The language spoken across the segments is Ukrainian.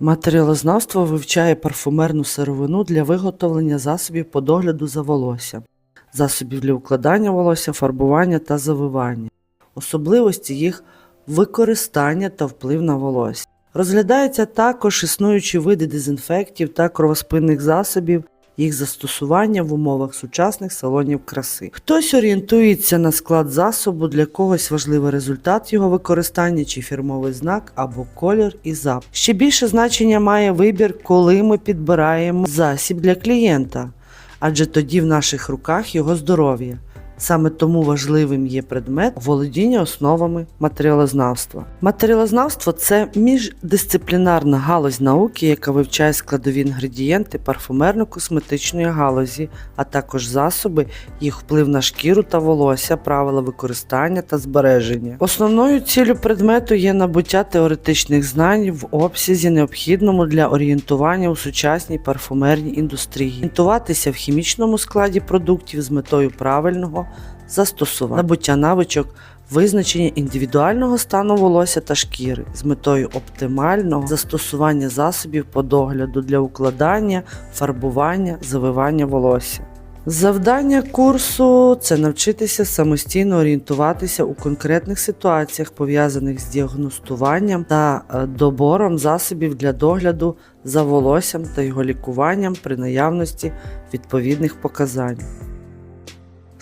Матеріалознавство вивчає парфумерну сировину для виготовлення засобів по догляду за волоссям, засобів для укладання волосся, фарбування та завивання, особливості їх використання та вплив на волосся. Розглядаються також існуючі види дезінфектів та кровоспинних засобів, їх застосування в умовах сучасних салонів краси. Хтось орієнтується на склад засобу, для когось важливий результат його використання чи фірмовий знак або колір і запах. Ще більше значення має вибір, коли ми підбираємо засіб для клієнта, адже тоді в наших руках його здоров'я. Саме тому важливим є предмет володіння основами матеріалознавства. Матеріалознавство це міждисциплінарна галузь науки, яка вивчає складові інгредієнти парфумерно-косметичної галузі, а також засоби, їх вплив на шкіру та волосся, правила використання та збереження. Основною ціллю предмету є набуття теоретичних знань в обсязі, необхідному для орієнтування у сучасній парфумерній індустрії, орієнтуватися в хімічному складі продуктів з метою правильного застосування, набуття навичок. Визначення індивідуального стану волосся та шкіри з метою оптимального застосування засобів по догляду для укладання, фарбування, завивання волосся. Завдання курсу це навчитися самостійно орієнтуватися у конкретних ситуаціях, пов'язаних з діагностуванням та е, добором засобів для догляду за волоссям та його лікуванням при наявності відповідних показань.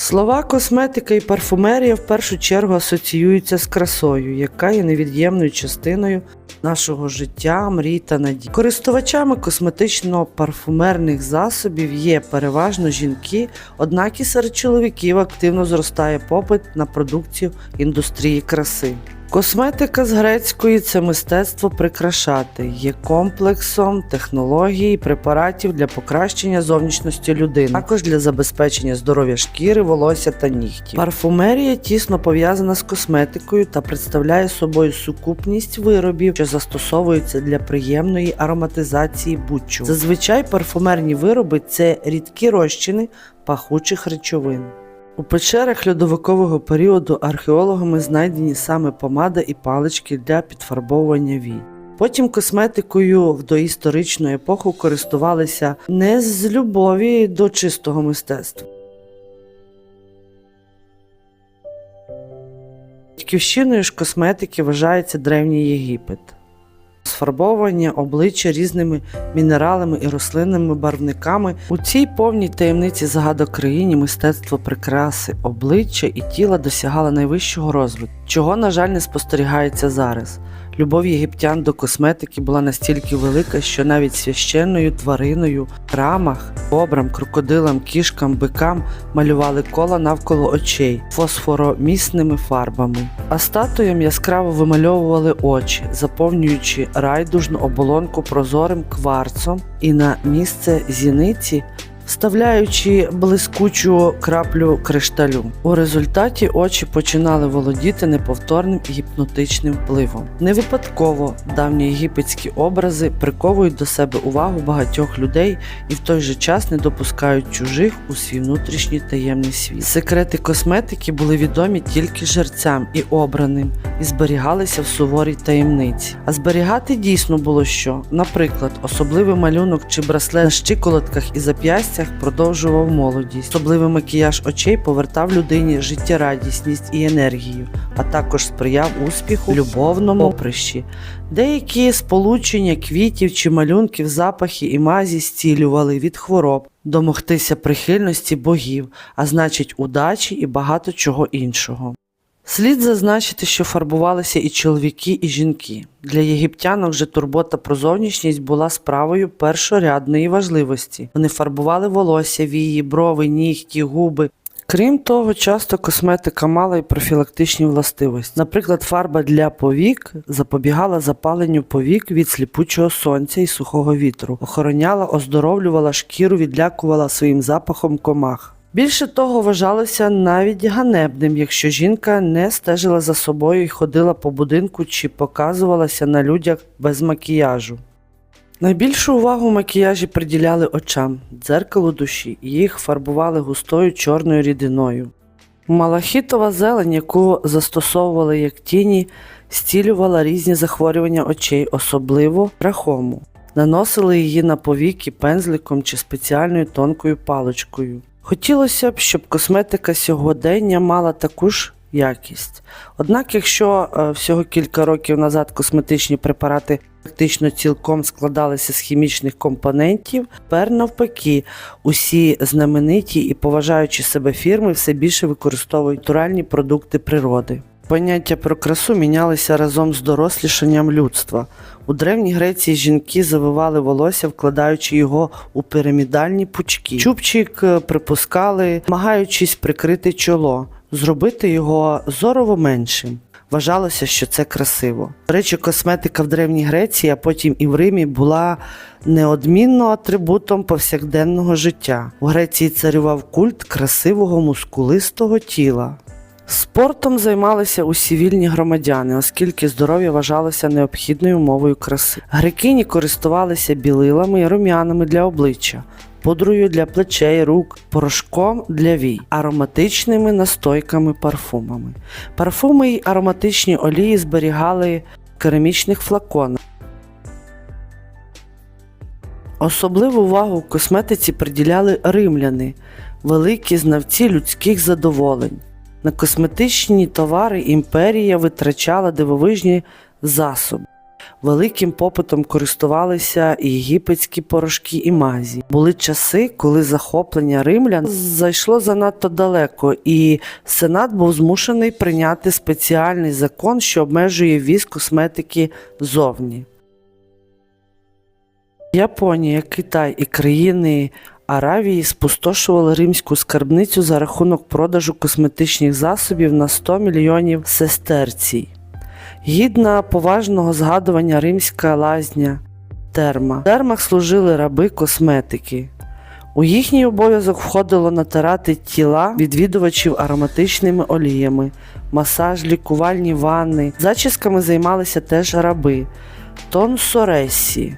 Слова косметика і парфумерія в першу чергу асоціюються з красою, яка є невід'ємною частиною нашого життя, мрій та надій. Користувачами косметично-парфумерних засобів є переважно жінки, однак і серед чоловіків активно зростає попит на продукцію індустрії краси. Косметика з грецької це мистецтво прикрашати, є комплексом технологій і препаратів для покращення зовнішності людини, також для забезпечення здоров'я шкіри, волосся та нігтів. Парфумерія тісно пов'язана з косметикою та представляє собою сукупність виробів, що застосовуються для приємної ароматизації будь-чого. Зазвичай парфумерні вироби це рідкі розчини пахучих речовин. У печерах льодовикового періоду археологами знайдені саме помада і палички для підфарбовування вій. Потім косметикою в доісторичну епоху користувалися не з любові до чистого мистецтва. Батьківщиною ж косметики вважається древній Єгипет. Сфарбовування обличчя різними мінералами і рослинними барвниками у цій повній таємниці загадок країні мистецтво прикраси обличчя і тіла досягало найвищого розвитку, чого, на жаль, не спостерігається зараз. Любов єгиптян до косметики була настільки велика, що навіть священною твариною, храмах, бобрам, крокодилам, кішкам, бикам малювали кола навколо очей фосфоромісними фарбами, а статуям яскраво вимальовували очі, заповнюючи райдужну оболонку прозорим кварцом. І на місце зіниці вставляючи блискучу краплю кришталю. У результаті очі починали володіти неповторним гіпнотичним впливом. Не випадково давні єгипетські образи приковують до себе увагу багатьох людей і в той же час не допускають чужих у свій внутрішній таємний світ. Секрети косметики були відомі тільки жерцям і обраним, і зберігалися в суворій таємниці. А зберігати дійсно було що. Наприклад, особливий малюнок чи браслет на щиколотках і зап'ястях продовжував молодість. Особливий макіяж очей повертав людині життєрадісність і енергію, а також сприяв успіху в любовному оприщі. Деякі сполучення квітів чи малюнків, запахи і мазі зцілювали від хвороб, домогтися прихильності богів, а значить удачі і багато чого іншого. Слід зазначити, що фарбувалися і чоловіки, і жінки. Для єгиптянок же турбота про зовнішність була справою першорядної важливості. Вони фарбували волосся, вії, брови, нігті, губи. Крім того, часто косметика мала й профілактичні властивості. Наприклад, фарба для повік запобігала запаленню повік від сліпучого сонця і сухого вітру, охороняла, оздоровлювала шкіру, відлякувала своїм запахом комах. Більше того, вважалося навіть ганебним, якщо жінка не стежила за собою і ходила по будинку чи показувалася на людях без макіяжу. Найбільшу увагу макіяжі приділяли очам, дзеркалу душі, їх фарбували густою чорною рідиною. Малахітова зелень, яку застосовували як тіні, стілювала різні захворювання очей, особливо трахому. Наносили її на повіки пензликом чи спеціальною тонкою паличкою. Хотілося б, щоб косметика сьогодення мала таку ж якість. Однак, якщо е, всього кілька років назад косметичні препарати практично цілком складалися з хімічних компонентів, тепер навпаки, усі знамениті і поважаючі себе фірми все більше використовують натуральні продукти природи. Поняття про красу мінялися разом з дорослішанням людства. У Древній Греції жінки завивали волосся, вкладаючи його у пірамідальні пучки. Чубчик е, припускали, намагаючись прикрити чоло, зробити його зорово меншим. Вважалося, що це красиво. До речі, косметика в Древній Греції, а потім і в Римі була неодмінно атрибутом повсякденного життя. У Греції царював культ красивого мускулистого тіла. Спортом займалися усі вільні громадяни, оскільки здоров'я вважалося необхідною умовою краси. Грекині користувалися білилами і рум'янами для обличчя, пудрою для плечей, рук, порошком для вій, ароматичними настойками парфумами. Парфуми й ароматичні олії зберігали в керамічних флаконах. Особливу увагу в косметиці приділяли римляни, великі знавці людських задоволень. На косметичні товари імперія витрачала дивовижні засоби. Великим попитом користувалися і єгипетські порошки і мазі. Були часи, коли захоплення римлян зайшло занадто далеко, і Сенат був змушений прийняти спеціальний закон, що обмежує ввіз косметики зовні. Японія, Китай і країни Аравії спустошували римську скарбницю за рахунок продажу косметичних засобів на 100 мільйонів сестерцій. Гідна поважного згадування римська лазня терма. В термах служили раби косметики. У їхній обов'язок входило натирати тіла відвідувачів ароматичними оліями, масаж, лікувальні ванни. Зачісками займалися теж раби тонсоресі.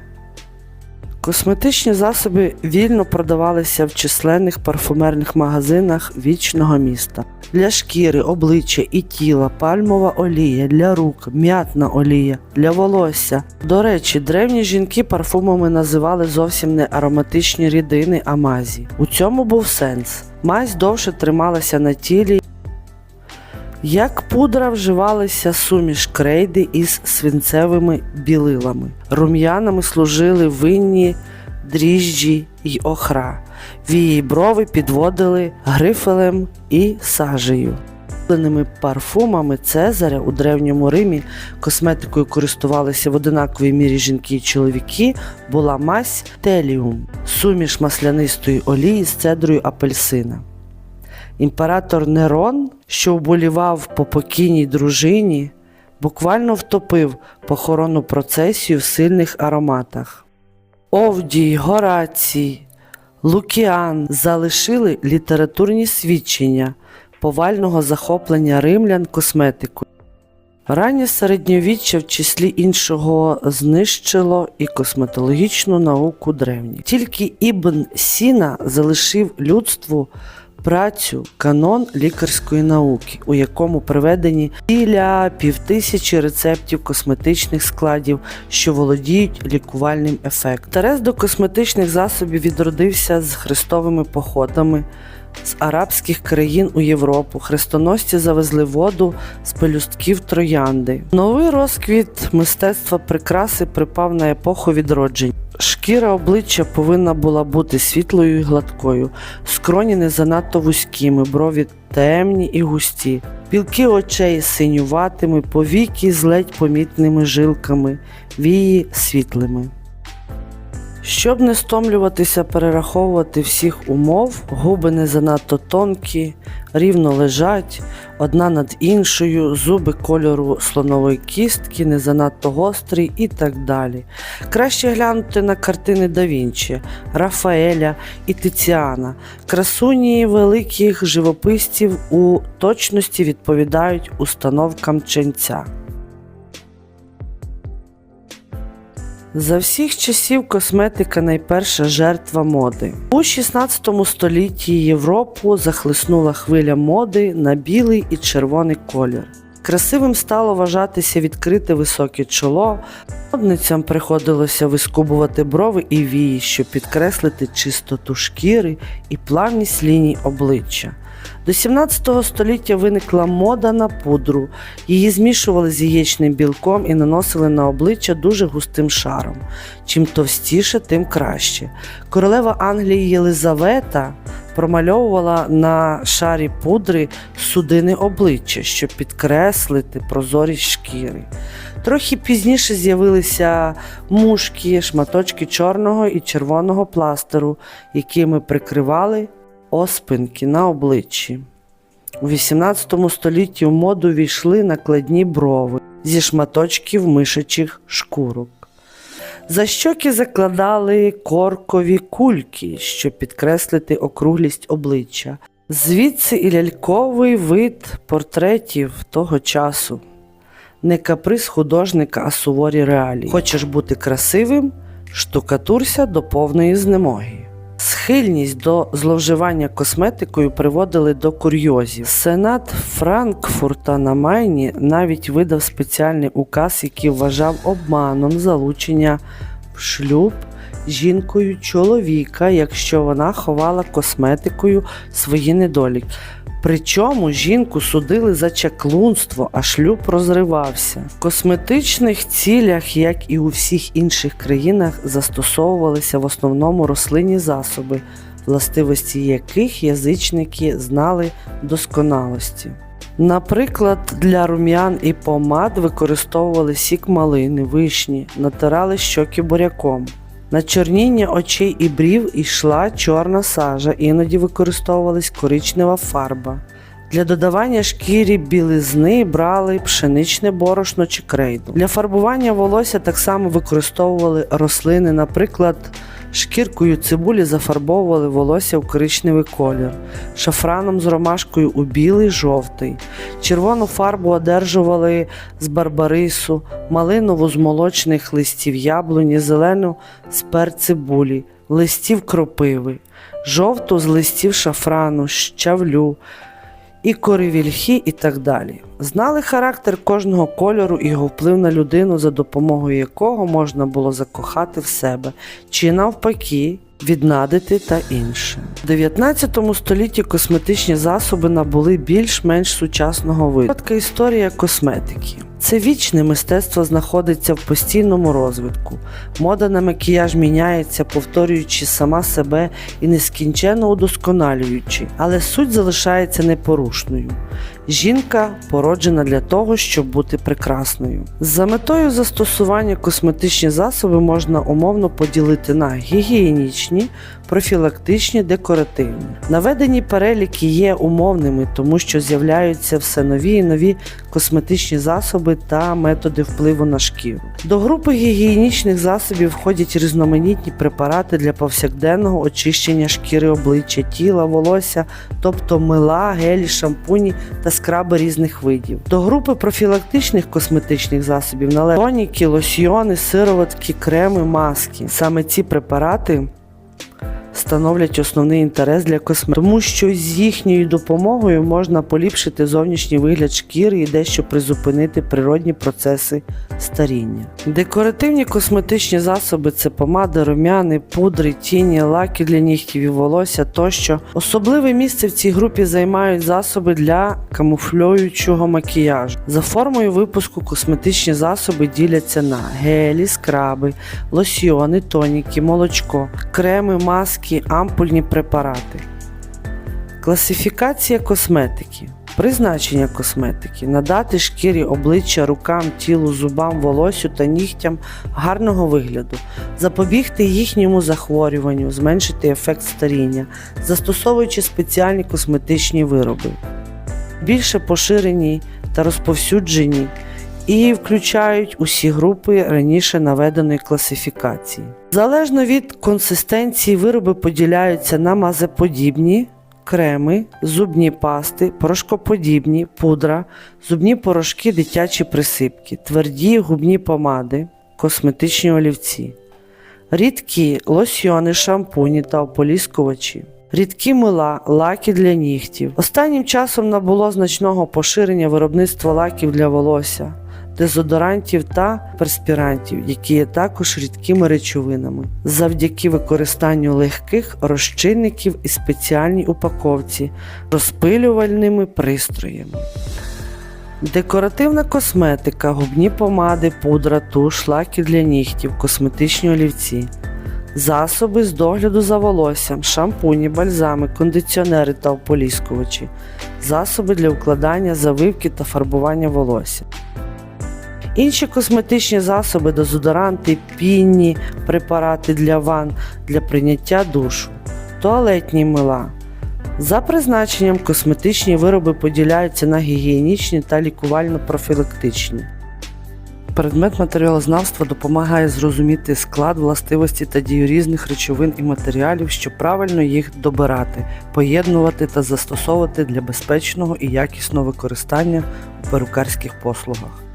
Косметичні засоби вільно продавалися в численних парфумерних магазинах вічного міста. Для шкіри, обличчя і тіла пальмова олія, для рук, м'ятна олія, для волосся. До речі, древні жінки парфумами називали зовсім не ароматичні рідини, а мазі. У цьому був сенс. Мазь довше трималася на тілі. Як пудра вживалися суміш крейди із свинцевими білилами. Рум'янами служили винні дріжджі й охра. Вії брови підводили грифелем і сажею. Парфумами Цезаря у Древньому Римі косметикою користувалися в одинаковій мірі жінки і чоловіки, була мазь теліум, суміш маслянистої олії з цедрою апельсина. Імператор Нерон, що вболівав по покійній дружині, буквально втопив похоронну процесію в сильних ароматах. Овдій, Горацій, Лукіан залишили літературні свідчення повального захоплення римлян косметикою. Раннє середньовіччя в числі іншого знищило і косметологічну науку древніх. Тільки Ібн Сіна залишив людству працю канон лікарської науки, у якому приведені біля півтисячі рецептів косметичних складів, що володіють лікувальним ефектом. Терес до косметичних засобів відродився з хрестовими походами. З арабських країн у Європу хрестоносці завезли воду з пелюстків троянди. Новий розквіт мистецтва прикраси припав на епоху відродження. Шкіра обличчя повинна була бути світлою і гладкою, скроні не занадто вузькими, брові темні і густі, білки очей синюватими, повіки з ледь помітними жилками, вії світлими. Щоб не стомлюватися перераховувати всіх умов, губи не занадто тонкі, рівно лежать одна над іншою, зуби кольору слонової кістки, не занадто гострі і так далі. Краще глянути на картини Да Вінчі, Рафаеля і Тиціана. Красуні великих живописців у точності відповідають установкам ченця. За всіх часів косметика найперша жертва моди. У 16 столітті Європу захлиснула хвиля моди на білий і червоний колір. Красивим стало вважатися відкрите високе чоло. Модницям приходилося вискубувати брови і вії, щоб підкреслити чистоту шкіри і плавність ліній обличчя. До 17 століття виникла мода на пудру. Її змішували з яєчним білком і наносили на обличчя дуже густим шаром. Чим товстіше, тим краще. Королева Англії Єлизавета промальовувала на шарі пудри судини обличчя, щоб підкреслити прозорість шкіри. Трохи пізніше з'явилися мушки, шматочки чорного і червоного пластеру, якими прикривали оспинки на обличчі. У 18 столітті в моду війшли накладні брови зі шматочків мишачих шкурок. За щоки закладали коркові кульки, щоб підкреслити округлість обличчя. Звідси і ляльковий вид портретів того часу. Не каприз художника, а суворі реалії. Хочеш бути красивим, штукатурся до повної знемоги. Схильність до зловживання косметикою приводили до курйозів. Сенат Франкфурта на Майні навіть видав спеціальний указ, який вважав обманом залучення в шлюб жінкою чоловіка, якщо вона ховала косметикою свої недоліки. Причому жінку судили за чаклунство, а шлюб розривався. В косметичних цілях, як і у всіх інших країнах, застосовувалися в основному рослинні засоби, властивості яких язичники знали досконалості. Наприклад, для рум'ян і помад використовували сік малини, вишні, натирали щоки буряком. На чорніння очей і брів йшла чорна сажа, іноді використовувалась коричнева фарба. Для додавання шкірі білизни брали пшеничне борошно чи крейду. Для фарбування волосся так само використовували рослини, наприклад, шкіркою цибулі зафарбовували волосся в коричневий колір, шафраном з ромашкою у білий жовтий. Червону фарбу одержували з барбарису, малинову з молочних листів яблуні, зелену з перцибулі, листів кропиви, жовту з листів шафрану, щавлю і коревільхи і так далі. Знали характер кожного кольору і його вплив на людину, за допомогою якого можна було закохати в себе, чи навпаки віднадити та інше. В 19 столітті косметичні засоби набули більш-менш сучасного виду. Коротка історія косметики. Це вічне мистецтво знаходиться в постійному розвитку. Мода на макіяж міняється, повторюючи сама себе і нескінченно удосконалюючи, але суть залишається непорушною. Жінка породжена для того, щоб бути прекрасною. За метою застосування косметичні засоби можна умовно поділити на гігієнічні, профілактичні, декоративні. Наведені переліки є умовними, тому що з'являються все нові і нові косметичні засоби та методи впливу на шкіру. До групи гігієнічних засобів входять різноманітні препарати для повсякденного очищення шкіри обличчя, тіла, волосся, тобто мила, гелі, шампуні та скраби різних видів. До групи профілактичних косметичних засобів належать тоніки, лосьйони, сироватки, креми, маски. Саме ці препарати становлять основний інтерес для косметики, тому що з їхньою допомогою можна поліпшити зовнішній вигляд шкіри і дещо призупинити природні процеси старіння. Декоративні косметичні засоби це помади, рум'яни, пудри, тіні, лаки для нігтів і волосся тощо. Особливе місце в цій групі займають засоби для камуфлюючого макіяжу. За формою випуску косметичні засоби діляться на гелі, скраби, лосьйони, тоніки, молочко, креми, маски, ампульні препарати. Класифікація косметики. Призначення косметики надати шкірі обличчя, рукам, тілу, зубам, волосю та нігтям гарного вигляду, запобігти їхньому захворюванню, зменшити ефект старіння, застосовуючи спеціальні косметичні вироби, більше поширені та розповсюджені і включають усі групи раніше наведеної класифікації. Залежно від консистенції вироби поділяються на мазеподібні, креми, зубні пасти, порошкоподібні, пудра, зубні порошки, дитячі присипки, тверді губні помади, косметичні олівці, рідкі лосьйони, шампуні та ополіскувачі, Рідкі мила, лаки для нігтів. Останнім часом набуло значного поширення виробництва лаків для волосся, дезодорантів та перспірантів, які є також рідкими речовинами, завдяки використанню легких розчинників і спеціальній упаковці розпилювальними пристроями. Декоративна косметика, губні помади, пудра, туш, лаки для нігтів, косметичні олівці. Засоби з догляду за волоссям, шампуні, бальзами, кондиціонери та ополіскувачі, засоби для укладання, завивки та фарбування волосся. Інші косметичні засоби, дезодоранти, пінні, препарати для ванн для прийняття душу, туалетні мила. За призначенням косметичні вироби поділяються на гігієнічні та лікувально-профілактичні. Предмет матеріалознавства допомагає зрозуміти склад, властивості та дію різних речовин і матеріалів, щоб правильно їх добирати, поєднувати та застосовувати для безпечного і якісного використання у перукарських послугах.